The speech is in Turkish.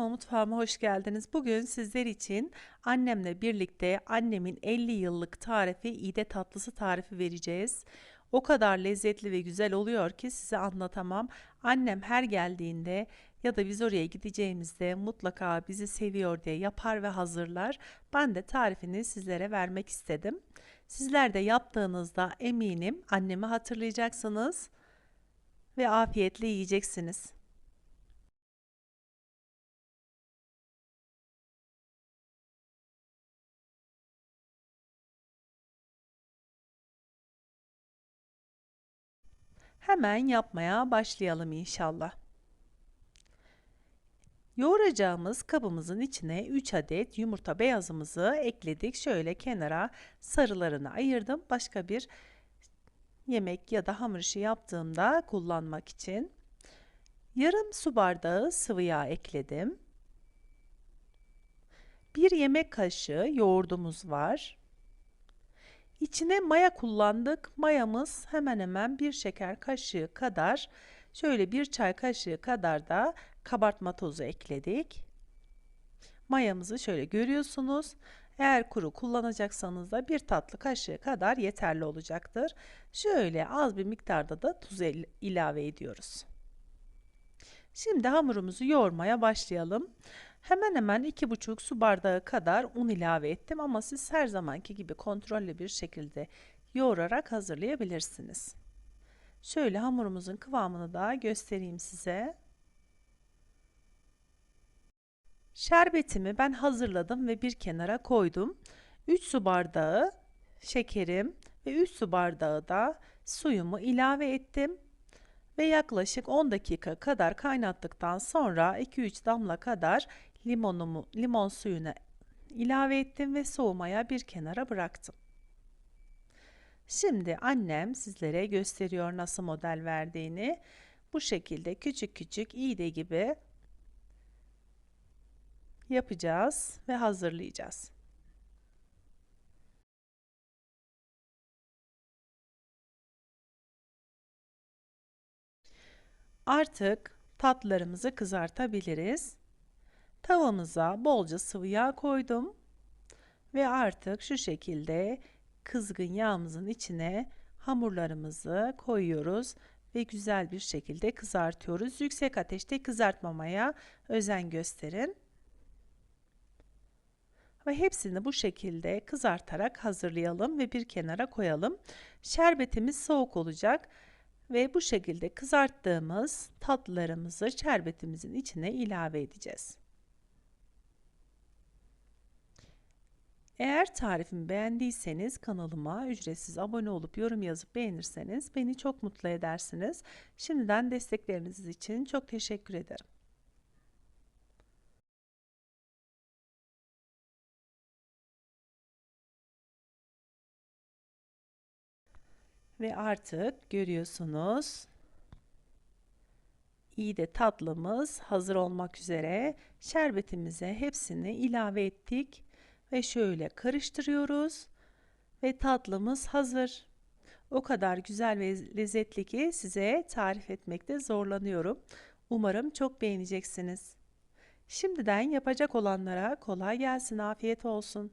Kanalıma mutfağıma hoş geldiniz. Bugün sizler için annemle birlikte annemin 50 yıllık tarifi ide tatlısı tarifi vereceğiz. O kadar lezzetli ve güzel oluyor ki size anlatamam. Annem her geldiğinde ya da biz oraya gideceğimizde mutlaka bizi seviyor diye yapar ve hazırlar. Ben de tarifini sizlere vermek istedim. Sizler de yaptığınızda eminim annemi hatırlayacaksınız ve afiyetle yiyeceksiniz. Hemen yapmaya başlayalım inşallah. Yoğuracağımız kabımızın içine 3 adet yumurta beyazımızı ekledik. Şöyle kenara sarılarını ayırdım. Başka bir yemek ya da hamur işi yaptığımda kullanmak için. Yarım su bardağı sıvı yağ ekledim. Bir yemek kaşığı yoğurdumuz var. İçine maya kullandık. Mayamız hemen hemen bir şeker kaşığı kadar şöyle bir çay kaşığı kadar da kabartma tozu ekledik. Mayamızı şöyle görüyorsunuz. Eğer kuru kullanacaksanız da bir tatlı kaşığı kadar yeterli olacaktır. Şöyle az bir miktarda da tuz ilave ediyoruz. Şimdi hamurumuzu yoğurmaya başlayalım. Hemen hemen 2,5 su bardağı kadar un ilave ettim ama siz her zamanki gibi kontrollü bir şekilde yoğurarak hazırlayabilirsiniz. Şöyle hamurumuzun kıvamını da göstereyim size. Şerbetimi ben hazırladım ve bir kenara koydum. 3 su bardağı şekerim ve 3 su bardağı da suyumu ilave ettim ve yaklaşık 10 dakika kadar kaynattıktan sonra 2-3 damla kadar limonumu limon suyuna ilave ettim ve soğumaya bir kenara bıraktım. Şimdi annem sizlere gösteriyor nasıl model verdiğini. Bu şekilde küçük küçük iğne gibi yapacağız ve hazırlayacağız. Artık tatlarımızı kızartabiliriz. Tavamıza bolca sıvı yağ koydum. Ve artık şu şekilde kızgın yağımızın içine hamurlarımızı koyuyoruz ve güzel bir şekilde kızartıyoruz. Yüksek ateşte kızartmamaya özen gösterin. Ve hepsini bu şekilde kızartarak hazırlayalım ve bir kenara koyalım. Şerbetimiz soğuk olacak ve bu şekilde kızarttığımız tatlılarımızı şerbetimizin içine ilave edeceğiz. Eğer tarifimi beğendiyseniz kanalıma ücretsiz abone olup yorum yazıp beğenirseniz beni çok mutlu edersiniz. Şimdiden destekleriniz için çok teşekkür ederim. Ve artık görüyorsunuz iyi de tatlımız hazır olmak üzere. Şerbetimize hepsini ilave ettik ve şöyle karıştırıyoruz ve tatlımız hazır. O kadar güzel ve lezzetli ki size tarif etmekte zorlanıyorum. Umarım çok beğeneceksiniz. Şimdiden yapacak olanlara kolay gelsin, afiyet olsun.